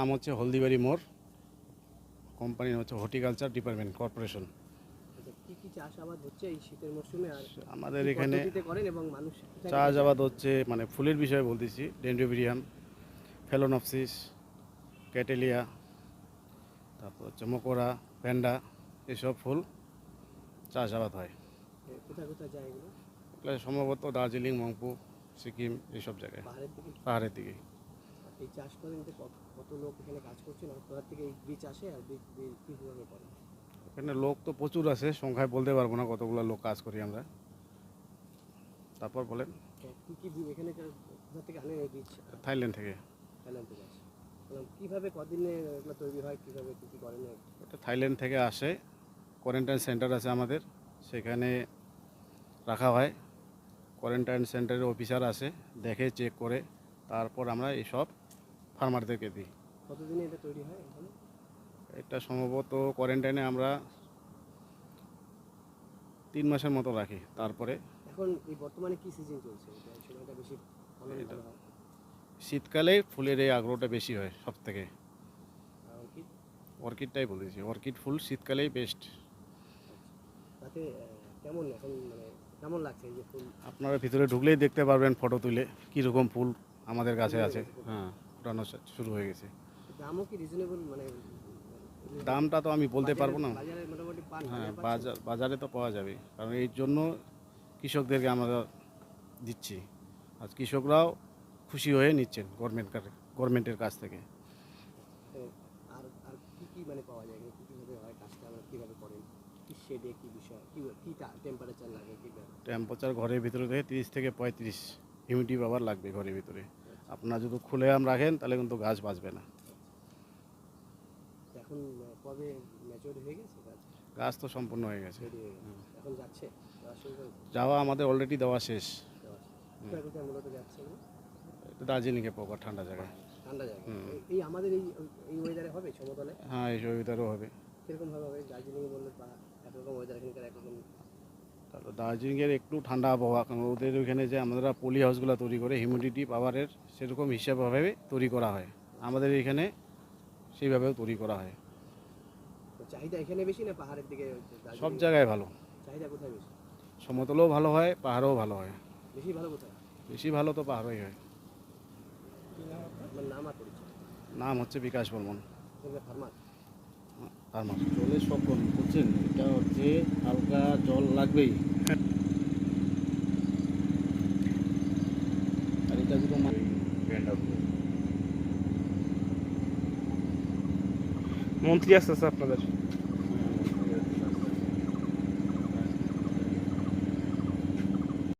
নাম হচ্ছে হলদিবাড়ি মোড়। কোম্পানি হচ্ছে হর্টিকালচার ডিপার্টমেন্ট কর্পোরেশন। আমাদের এখানে চাষাবাদ হচ্ছে মানে ফুলের বিষয়ে বলতেছি ডেন্ড্রোবিরিয়াম ফেলোনপসিস ক্যাটেলিয়া তারপর হচ্ছে মকোরা প্যান্ডা এসব ফুল চাষাবাদ হয়। সম্ভবত দার্জিলিং মংপু সিকিম এইসব জায়গায়। পাহাড়ের দিকে? এই চাষ করেন যে কত কত লোক এখানে কাজ করছেন আর কোথা থেকে এই বীজ আসে আর বীজ কীভাবে করেন? এখানে লোক তো প্রচুর আছে সংখ্যায় বলতে পারব না কতগুলো লোক কাজ করি আমরা। তারপর বলেন। কি কি এখানে কোথা থেকে আনেন এই বীজ? থাইল্যান্ড থেকে। থাইল্যান্ড থেকে আসে। কীভাবে কদিনে এগুলো তৈরি হয় কীভাবে কি কি করেন? এটা থাইল্যান্ড থেকে আসে কোয়ারেন্টাইন সেন্টার আছে আমাদের সেখানে রাখা হয়। কোয়ারেন্টাইন সেন্টারের অফিসার আসে দেখে চেক করে তারপর আমরা এইসব ফার্মারদেরকে দিই। কতদিনে এটা তৈরি হয় এখানে? এটা সম্ভবত কোয়ারেন্টাইনে আমরা তিন মাসের মতো রাখি তারপরে এখন এই বর্তমানে কি সিজন চলছে? সময়টা বেশি শীতকালে ফুলের এই আগ্রহটা বেশি হয় সব থেকে অর্কিডটাই বলেছি অর্কিড ফুল শীতকালেই বেস্ট তাতে কেমন এখন মানে কেমন লাগছে এই যে ফুল? আপনারা ভিতরে ঢুকলেই দেখতে পারবেন ফটো তুলে কীরকম ফুল আমাদের কাছে আছে। হ্যাঁ। ফুটানো শুরু হয়ে গেছে। দামও কি রিজনেবল মানে দামটা তো আমি বলতে পারব না। হ্যাঁ বাজার বাজারে তো পাওয়া যাবে। কারণ এই জন্য কৃষকদেরকে আমরা দিচ্ছি। আর কৃষকরাও খুশি হয়ে নিচ্ছেন গভর্নমেন্ট গভর্নমেন্টের কাছ থেকে। আর আর কি কি মানে পাওয়া যায়? কি কাজটা? আমরা কীভাবে করেন? কি শেডে বিষয়? কি কি টেম্পারেচার টেম্পারেচার ঘরের ভিতরে থেকে তিরিশ থেকে পঁয়ত্রিশ হিউমিডিটি পাওয়ার লাগবে ঘরের ভিতরে। আপনার যদি খুলে আম রাখেন তাহলে কিন্তু গাছ বাঁচবে না। এখন কবে ম্যাচিওর হয়ে গেছে গাছ? গাছ তো সম্পূর্ণ হয়ে গেছে। এখন যাচ্ছে? যাওয়া আমাদের অলরেডি দেওয়া শেষ। দার্জিলিংয়ে পোকা ঠান্ডা জায়গায়। ঠান্ডা জায়গা এই- আমাদের এই এই ওয়েদারে হবে সমতলে? হ্যাঁ এই সুবিধারও হবে। কীরকম হবে? দার্জিলিংয়ে বললে একরকম ওয়েদার এখানকার একরকম দার্জিলিংয়ের একটু ঠান্ডা আবহাওয়া কারণ ওদের ওইখানে যে আমরা পলি হাউসগুলো তৈরি করে হিউমিডিটি পাওয়ারের সেরকম হিসাবভাবে তৈরি করা হয়। আমাদের এখানে সেইভাবেও তৈরি করা হয়। চাহিদা এখানে বেশি না পাহাড়ের দিকে সব জায়গায় ভালো। চাহিদা কোথায় বেশি? সমতলও ভালো হয় পাহাড়ও ভালো হয়। বেশি ভালো কোথায়? বেশি ভালো তো পাহাড়ই হয়। নাম হচ্ছে বিকাশ বর্মন। এখানকার জলের সকল বুঝছেন? এটা হচ্ছে হালকা জল লাগবেই। আর এটা যদি মন্ত্রী আসতেছে আপনাদের।